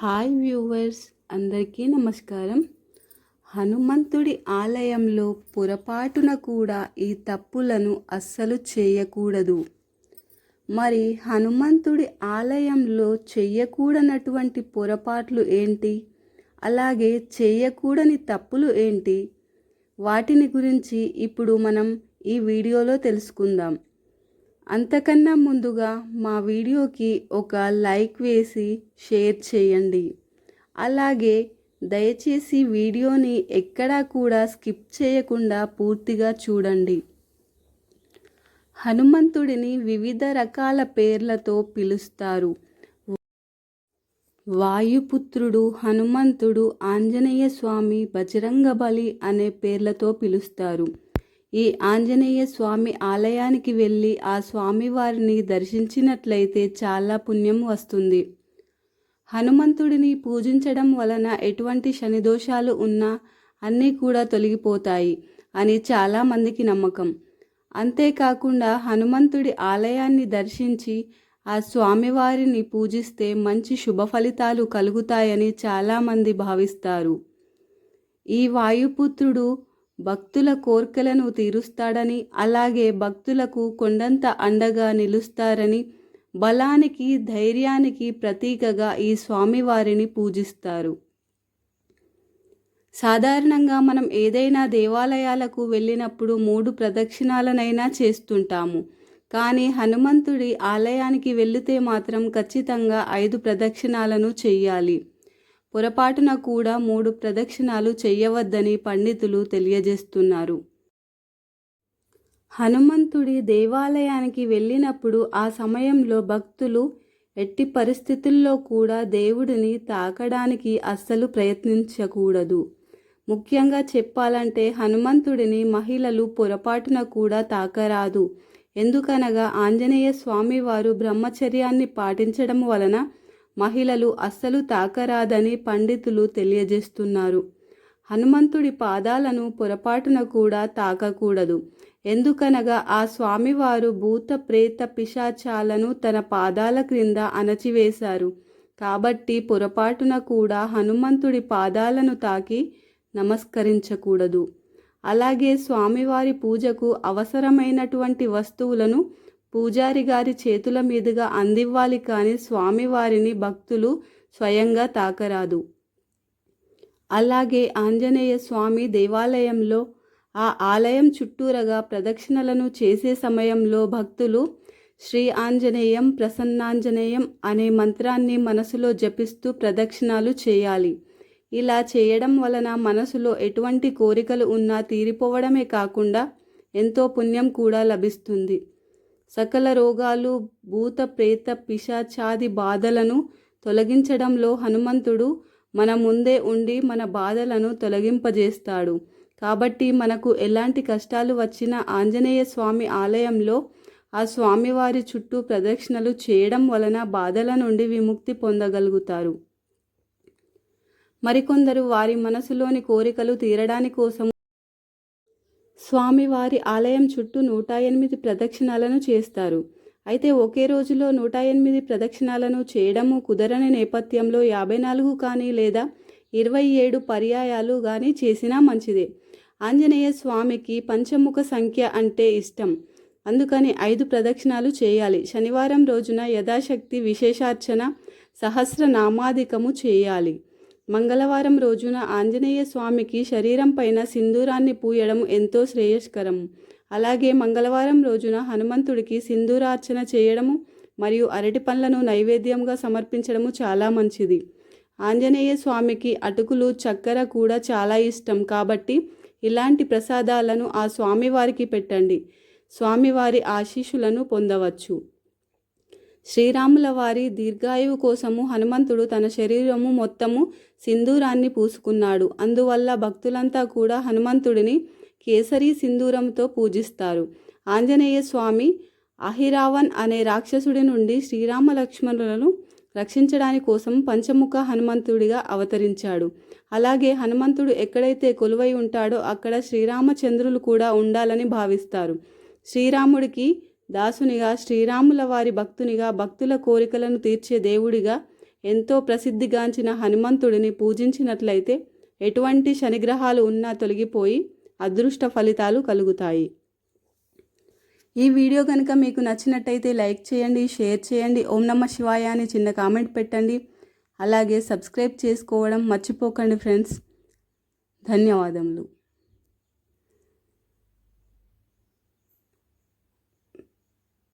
Hi viewers అందరికీ నమస్కారం. హనుమంతుడి ఆలయంలో పొరపాటున కూడా ఈ తప్పులను అస్సలు చేయకూడదు. మరి హనుమంతుడి ఆలయంలో చెయ్యకూడనటువంటి పొరపాట్లు ఏంటి? అలాగే చేయకూడని తప్పులు ఏంటి? వాటిని గురించి ఇప్పుడు మనం ఈ వీడియోలో తెలుసుకుందాం. అంతకన్నా ముందుగా మా వీడియోకి ఒక లైక్ వేసి షేర్ చేయండి. అలాగే దయచేసి వీడియోని ఎక్కడా కూడా స్కిప్ చేయకుండా పూర్తిగా చూడండి. హనుమంతుడిని వివిధ రకాల పేర్లతో పిలుస్తారు. వాయుపుత్రుడు హనుమంతుడు ఆంజనేయ స్వామి బజరంగబలి అనే పేర్లతో పిలుస్తారు. ఈ ఆంజనేయ స్వామి ఆలయానికి వెళ్ళి ఆ స్వామివారిని దర్శించినట్లయితే చాలా పుణ్యం వస్తుంది. హనుమంతుడిని పూజించడం వలన ఎటువంటి శనిదోషాలు ఉన్నా అన్నీ కూడా తొలగిపోతాయి అని చాలామందికి నమ్మకం. అంతేకాకుండా హనుమంతుడి ఆలయాన్ని దర్శించి ఆ స్వామివారిని పూజిస్తే మంచి శుభ ఫలితాలు కలుగుతాయని చాలామంది భావిస్తారు. ఈ వాయుపుత్రుడు భక్తుల కోర్కెలను తీరుస్తాడని అలాగే భక్తులకు కొండంత అండగా నిలుస్తారని బలానికి ధైర్యానికి ప్రతీకగా ఈ స్వామివారిని పూజిస్తారు. సాధారణంగా మనం ఏదైనా దేవాలయాలకు వెళ్ళినప్పుడు మూడు ప్రదక్షిణాలనైనా చేస్తుంటాము. కానీ హనుమంతుడి ఆలయానికి వెళితే మాత్రం ఖచ్చితంగా ఐదు ప్రదక్షిణాలను చెయ్యాలి పొరపాటున కూడా మూడు ప్రదక్షిణాలు చెయ్యవద్దని పండితులు తెలియజేస్తున్నారు. హనుమంతుడి దేవాలయానికి వెళ్ళినప్పుడు ఆ సమయంలో భక్తులు ఎట్టి పరిస్థితుల్లో కూడా దేవుడిని తాకడానికి అస్సలు ప్రయత్నించకూడదు. ముఖ్యంగా చెప్పాలంటే హనుమంతుడిని మహిళలు పొరపాటున కూడా తాకరాదు. ఎందుకనగా ఆంజనేయ స్వామివారు బ్రహ్మచర్యాన్ని పాటించడం వలన మహిళలు అస్సలు తాకరాదని పండితులు తెలియజేస్తున్నారు. హనుమంతుడి పాదాలను పొరపాటున కూడా తాకకూడదు. ఎందుకనగా ఆ స్వామివారు భూత ప్రేత పిశాచాలను తన పాదాల క్రింద అణచివేశారు. కాబట్టి పొరపాటున కూడా హనుమంతుడి పాదాలను తాకి నమస్కరించకూడదు. అలాగే స్వామివారి పూజకు అవసరమైనటువంటి వస్తువులను పూజారి గారి చేతుల మీదుగా అందివ్వాలి కానీ స్వామివారిని భక్తులు స్వయంగా తాకరాదు. అలాగే ఆంజనేయ స్వామి దేవాలయంలో ఆ ఆలయం చుట్టూరగా ప్రదక్షిణలను చేసే సమయంలో భక్తులు శ్రీ ఆంజనేయం ప్రసన్నాంజనేయం అనే మంత్రాన్ని మనసులో జపిస్తూ ప్రదక్షిణాలు చేయాలి. ఇలా చేయడం వలన మనసులో ఎటువంటి కోరికలు ఉన్నా తీరిపోవడమే కాకుండా ఎంతో పుణ్యం కూడా లభిస్తుంది. సకల రోగాలు భూత ప్రేత పిశాచాది బాధలను తొలగించడంలో హనుమంతుడు మన ముందే ఉండి మన బాధలను తొలగింపజేస్తాడు. కాబట్టి మనకు ఎలాంటి కష్టాలు వచ్చినా ఆంజనేయ స్వామి ఆలయంలో ఆ స్వామివారి చుట్టూ ప్రదక్షిణలు చేయడం వలన బాధల నుండి విముక్తి పొందగలుగుతారు. మరికొందరు వారి మనసులోని కోరికలు తీరడాని కోసం స్వామివారి ఆలయం చుట్టూ నూట ఎనిమిది ప్రదక్షిణాలను చేస్తారు. అయితే ఒకే రోజులో నూట ఎనిమిది ప్రదక్షిణాలను చేయడము కుదరని నేపథ్యంలో యాభై నాలుగు కానీ లేదా ఇరవై ఏడు పర్యాయాలు కానీ చేసినా మంచిదే. ఆంజనేయ స్వామికి పంచముఖ సంఖ్య అంటే ఇష్టం. అందుకని ఐదు ప్రదక్షిణాలు చేయాలి. శనివారం రోజున యథాశక్తి విశేషార్చన సహస్రనామాధికము చేయాలి. మంగళవారం రోజున ఆంజనేయ స్వామికి శరీరం పైన సింధూరాన్ని పూయడం ఎంతో శ్రేయస్కరం. అలాగే మంగళవారం రోజున హనుమంతుడికి సింధూరార్చన చేయడము మరియు అరటి పండ్లను నైవేద్యంగా సమర్పించడము చాలా మంచిది. ఆంజనేయ స్వామికి అటుకులు చక్కెర కూడా చాలా ఇష్టం. కాబట్టి ఇలాంటి ప్రసాదాలను ఆ స్వామివారికి పెట్టండి. స్వామివారి ఆశీస్సులను పొందవచ్చు. శ్రీరాముల వారి దీర్ఘాయువు కోసము హనుమంతుడు తన శరీరము మొత్తము సింధూరాన్ని పూసుకున్నాడు. అందువల్ల భక్తులంతా కూడా హనుమంతుడిని కేసరి సింధూరంతో పూజిస్తారు. ఆంజనేయ స్వామి అహిరావన్ అనే రాక్షసుడి నుండి శ్రీరామ లక్ష్మణులను రక్షించడానికి కోసం పంచముఖ హనుమంతుడిగా అవతరించాడు. అలాగే హనుమంతుడు ఎక్కడైతే కొలువై ఉంటాడో అక్కడ శ్రీరామచంద్రులు కూడా ఉండాలని భావిస్తారు. శ్రీరాముడికి దాసునిగా శ్రీరాముల వారి భక్తునిగా భక్తుల కోరికలను తీర్చే దేవుడిగా ఎంతో ప్రసిద్ధిగాంచిన హనుమంతుడిని పూజించినట్లయితే ఎటువంటి శనిగ్రహాలు ఉన్నా తొలగిపోయి అదృష్ట ఫలితాలు కలుగుతాయి. ఈ వీడియో కనుక మీకు నచ్చినట్టయితే లైక్ చేయండి షేర్ చేయండి ఓం నమ శివాయ అని చిన్న కామెంట్ పెట్టండి. అలాగే సబ్స్క్రైబ్ చేసుకోవడం మర్చిపోకండి ఫ్రెండ్స్. ధన్యవాదములు.